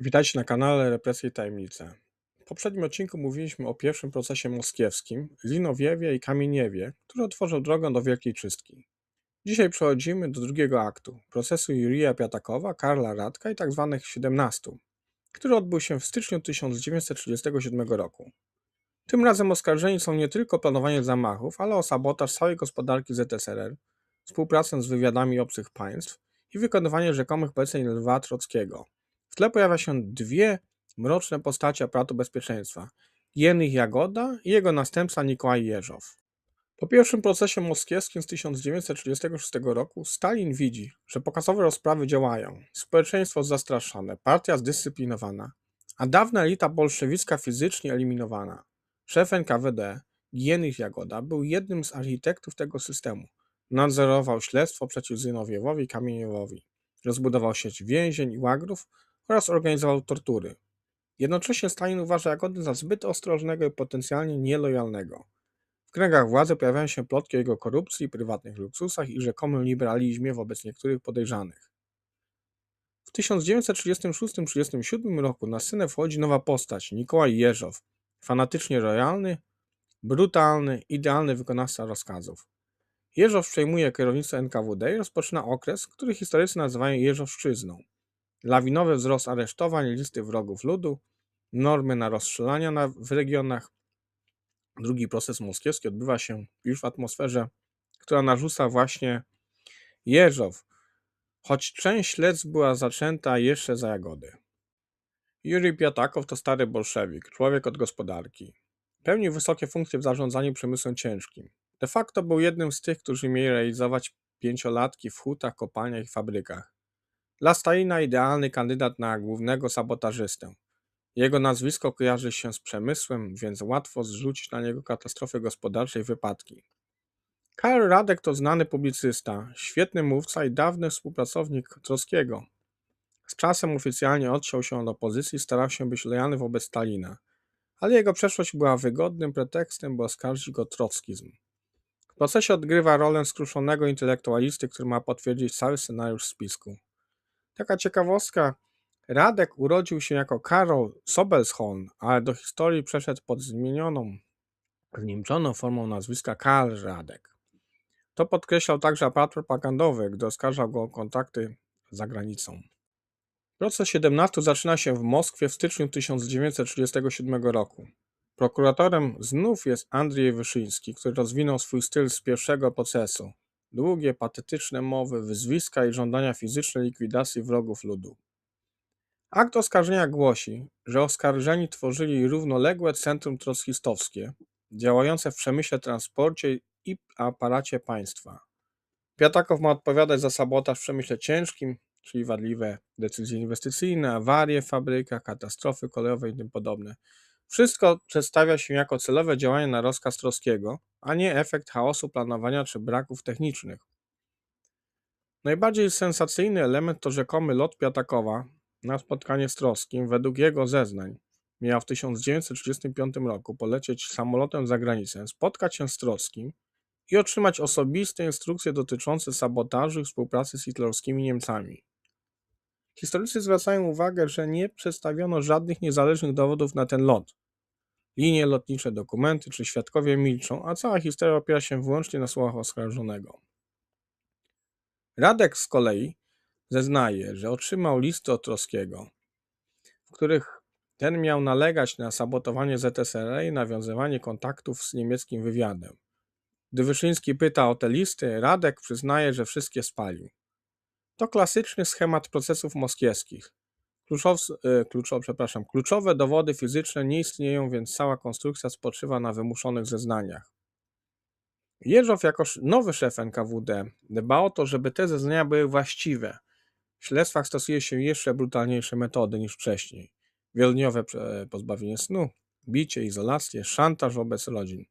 Witajcie na kanale Represje i Tajemnice. W poprzednim odcinku mówiliśmy o pierwszym procesie moskiewskim, Linowiewie i Kamieniewie, który otworzył drogę do Wielkiej Czystki. Dzisiaj przechodzimy do drugiego aktu, procesu Jurija Piatakowa, Karla Radka i tzw. 17, który odbył się w styczniu 1937 roku. Tym razem oskarżeni są nie tylko o planowanie zamachów, ale o sabotaż całej gospodarki ZSRR, współpracę z wywiadami obcych państw i wykonywanie rzekomych poleceń Lwa Trockiego. Tle pojawia się dwie mroczne postacie aparatu bezpieczeństwa. Jenich Jagoda i jego następca Nikołaj Jeżow. Po pierwszym procesie moskiewskim z 1936 roku Stalin widzi, że pokazowe rozprawy działają, społeczeństwo zastraszone, partia zdyscyplinowana, a dawna elita bolszewicka fizycznie eliminowana. Szef NKWD, Jenich Jagoda, był jednym z architektów tego systemu. Nadzorował śledztwo przeciw Zynowiewowi i Kamieniowowi. Rozbudował sieć więzień i łagrów oraz organizował tortury. Jednocześnie Stalin uważa Jagody za zbyt ostrożnego i potencjalnie nielojalnego. W kręgach władzy pojawiają się plotki o jego korupcji, prywatnych luksusach i rzekomym liberalizmie wobec niektórych podejrzanych. W 1936-1937 roku na scenę wchodzi nowa postać, Nikołaj Jeżow, fanatycznie rojalny, brutalny, idealny wykonawca rozkazów. Jeżow przejmuje kierownictwo NKWD i rozpoczyna okres, który historycy nazywają Jeżowszczyzną. Lawinowy wzrost aresztowań, listy wrogów ludu, normy na rozstrzelania na, w regionach. Drugi proces moskiewski odbywa się już w atmosferze, która narzuca właśnie Jeżow, choć część śledztw była zaczęta jeszcze za jagody. Jurij Piatakow to stary bolszewik, człowiek od gospodarki. Pełnił wysokie funkcje w zarządzaniu przemysłem ciężkim. De facto był jednym z tych, którzy mieli realizować pięciolatki w hutach, kopalniach i fabrykach. Dla Stalina idealny kandydat na głównego sabotażystę. Jego nazwisko kojarzy się z przemysłem, więc łatwo zrzucić na niego katastrofy gospodarcze i wypadki. Karl Radek to znany publicysta, świetny mówca i dawny współpracownik Trockiego. Z czasem oficjalnie odciął się od opozycji i starał się być lojalny wobec Stalina, ale jego przeszłość była wygodnym pretekstem, by oskarżyć go trockizm. W procesie odgrywa rolę skruszonego intelektualisty, który ma potwierdzić cały scenariusz spisku. Taka ciekawostka. Radek urodził się jako Karol Sobelshorn, ale do historii przeszedł pod zmienioną, zniemczoną formą nazwiska Karl Radek. To podkreślał także aparat propagandowy, gdy oskarżał go o kontakty za granicą. Proces 17 zaczyna się w Moskwie w styczniu 1937 roku. Prokuratorem znów jest Andrzej Wyszyński, który rozwinął swój styl z pierwszego procesu. Długie, patetyczne mowy, wyzwiska i żądania fizycznej likwidacji wrogów ludu. Akt oskarżenia głosi, że oskarżeni tworzyli równoległe centrum trockistowskie, działające w przemyśle transporcie i aparacie państwa. Piatakow ma odpowiadać za sabotaż w przemyśle ciężkim, czyli wadliwe decyzje inwestycyjne, awarie w fabrykach, katastrofy kolejowe i tym podobne. Wszystko przedstawia się jako celowe działanie na rozkaz Trockiego, a nie efekt chaosu planowania czy braków technicznych. Najbardziej sensacyjny element to rzekomy lot Piatakowa na spotkanie z Trockim według jego zeznań. Miał w 1935 roku polecieć samolotem za granicę, spotkać się z Trockim i otrzymać osobiste instrukcje dotyczące sabotażu i współpracy z hitlerowskimi Niemcami. Historycy zwracają uwagę, że nie przedstawiono żadnych niezależnych dowodów na ten lot. Linie lotnicze, dokumenty czy świadkowie milczą, a cała historia opiera się wyłącznie na słowach oskarżonego. Radek z kolei zeznaje, że otrzymał listy od Trockiego, w których ten miał nalegać na sabotowanie ZSRR i nawiązywanie kontaktów z niemieckim wywiadem. Gdy Wyszyński pyta o te listy, Radek przyznaje, że wszystkie spalił. To klasyczny schemat procesów moskiewskich. Kluczow, e, przepraszam, kluczowe dowody fizyczne nie istnieją, więc cała konstrukcja spoczywa na wymuszonych zeznaniach. Jeżow jako nowy szef NKWD dba o to, żeby te zeznania były właściwe. W śledztwach stosuje się jeszcze brutalniejsze metody niż wcześniej. Wielodniowe pozbawienie snu, bicie, izolację, szantaż wobec rodzin.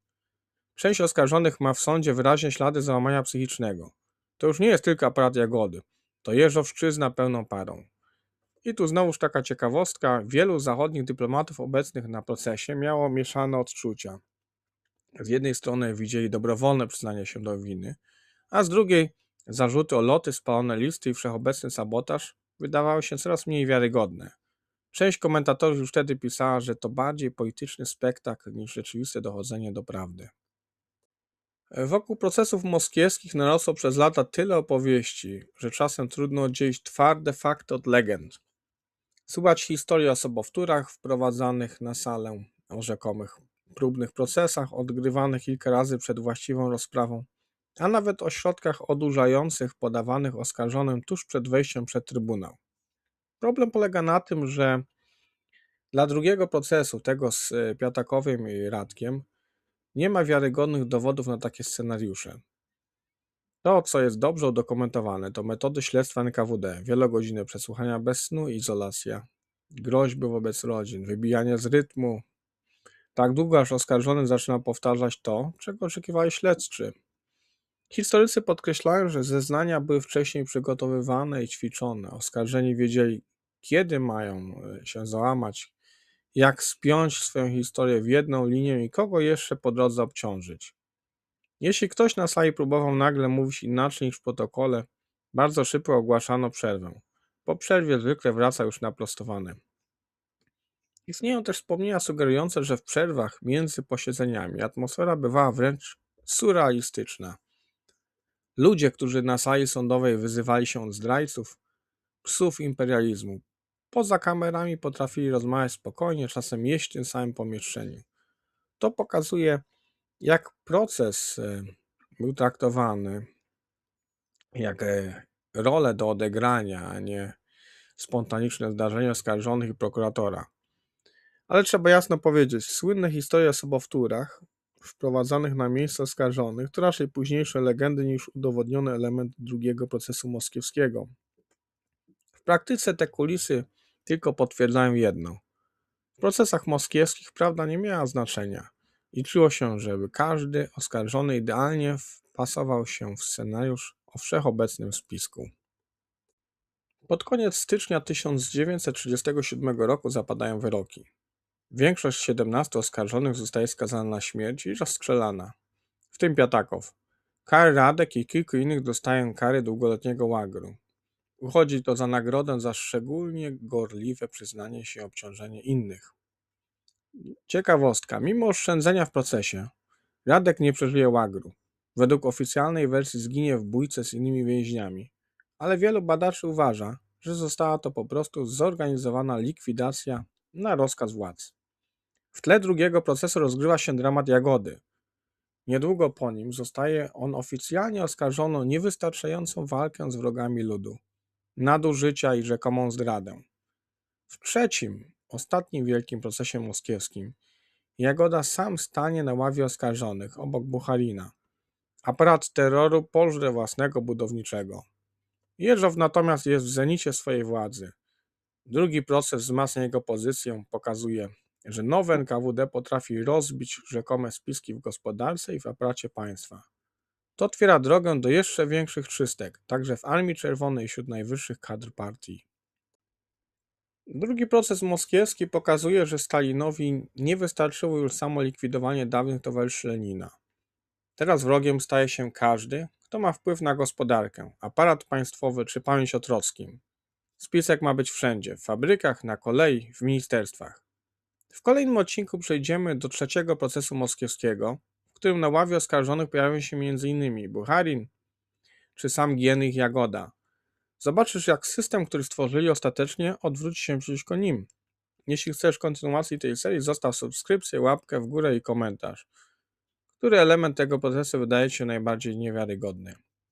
Część oskarżonych ma w sądzie wyraźnie ślady załamania psychicznego. To już nie jest tylko aparat jagody. To jeżowszczyzna pełną parą. I tu znowuż taka ciekawostka. Wielu zachodnich dyplomatów obecnych na procesie miało mieszane odczucia. Z jednej strony widzieli dobrowolne przyznanie się do winy, a z drugiej zarzuty o loty, spalone listy i wszechobecny sabotaż wydawały się coraz mniej wiarygodne. Część komentatorów już wtedy pisała, że to bardziej polityczny spektakl niż rzeczywiste dochodzenie do prawdy. Wokół procesów moskiewskich narosło przez lata tyle opowieści, że czasem trudno oddzielić twarde fakty od legend. Słychać historie o sobowtórach wprowadzanych na salę, o rzekomych próbnych procesach odgrywanych kilka razy przed właściwą rozprawą, a nawet o środkach odurzających podawanych oskarżonym tuż przed wejściem przed trybunał. Problem polega na tym, że dla drugiego procesu, tego z e, Piatakowym i Radkiem, nie ma wiarygodnych dowodów na takie scenariusze. To, co jest dobrze udokumentowane, to metody śledztwa NKWD, wielogodzinne przesłuchania bez snu i izolacja, groźby wobec rodzin, wybijanie z rytmu, tak długo aż oskarżony zaczyna powtarzać to, czego oczekiwali śledczy. Historycy podkreślają, że zeznania były wcześniej przygotowywane i ćwiczone. Oskarżeni wiedzieli, kiedy mają e, się załamać, jak spiąć swoją historię w jedną linię i kogo jeszcze po drodze obciążyć. Jeśli ktoś na sali próbował nagle mówić inaczej niż w protokole, bardzo szybko ogłaszano przerwę. Po przerwie zwykle wraca już naprostowany. Istnieją też wspomnienia sugerujące, że w przerwach między posiedzeniami atmosfera bywała wręcz surrealistyczna. Ludzie, którzy na sali sądowej wyzywali się od zdrajców, psów imperializmu, poza kamerami potrafili rozmawiać spokojnie, czasem jeść w tym samym pomieszczeniu. To pokazuje, jak proces e, był traktowany, jak e, rolę do odegrania, a nie spontaniczne zdarzenia oskarżonych i prokuratora. Ale trzeba jasno powiedzieć, słynne historie o sobowtórach wprowadzanych na miejsce oskarżonych to raczej późniejsze legendy niż udowodniony element drugiego procesu moskiewskiego. W praktyce te kulisy tylko potwierdzają jedno. W procesach moskiewskich prawda nie miała znaczenia. Liczyło się, żeby każdy oskarżony idealnie wpasował się w scenariusz o wszechobecnym spisku. Pod koniec stycznia 1937 roku zapadają wyroki. Większość 17 oskarżonych zostaje skazana na śmierć i rozstrzelana, w tym Piatakow. Karl Radek i kilku innych dostają kary długoletniego łagru. Uchodzi to za nagrodę za szczególnie gorliwe przyznanie się obciążenie innych. Ciekawostka. Mimo oszczędzenia w procesie, Radek nie przeżyje łagru. Według oficjalnej wersji zginie w bójce z innymi więźniami, ale wielu badaczy uważa, że została to po prostu zorganizowana likwidacja na rozkaz władz. W tle drugiego procesu rozgrywa się dramat Jagody. Niedługo po nim zostaje on oficjalnie oskarżony o niewystarczającą walkę z wrogami ludu, nadużycia i rzekomą zdradę. W trzecim, ostatnim wielkim procesie moskiewskim Jagoda sam stanie na ławie oskarżonych obok Bucharina. Aparat terroru pożre własnego budowniczego. Jeżow natomiast jest w zenicie swojej władzy. Drugi proces wzmacnia jego pozycję, pokazuje, że nowe NKWD potrafi rozbić rzekome spiski w gospodarce i w aparacie państwa. To otwiera drogę do jeszcze większych czystek, także w Armii Czerwonej wśród najwyższych kadr partii. Drugi proces moskiewski pokazuje, że Stalinowi nie wystarczyło już samo likwidowanie dawnych towarzyszy Lenina. Teraz wrogiem staje się każdy, kto ma wpływ na gospodarkę, aparat państwowy czy pamięć o Trockim. Spisek ma być wszędzie w fabrykach, na kolei, w ministerstwach. W kolejnym odcinku przejdziemy do trzeciego procesu moskiewskiego, w którym na ławie oskarżonych pojawią się m.in. Bucharin czy sam Gienrych Jagoda. Zobaczysz, jak system, który stworzyli ostatecznie, odwróci się przeciwko nim. Jeśli chcesz kontynuacji tej serii, zostaw subskrypcję, łapkę w górę i komentarz. Który element tego procesu wydaje Ci się najbardziej niewiarygodny?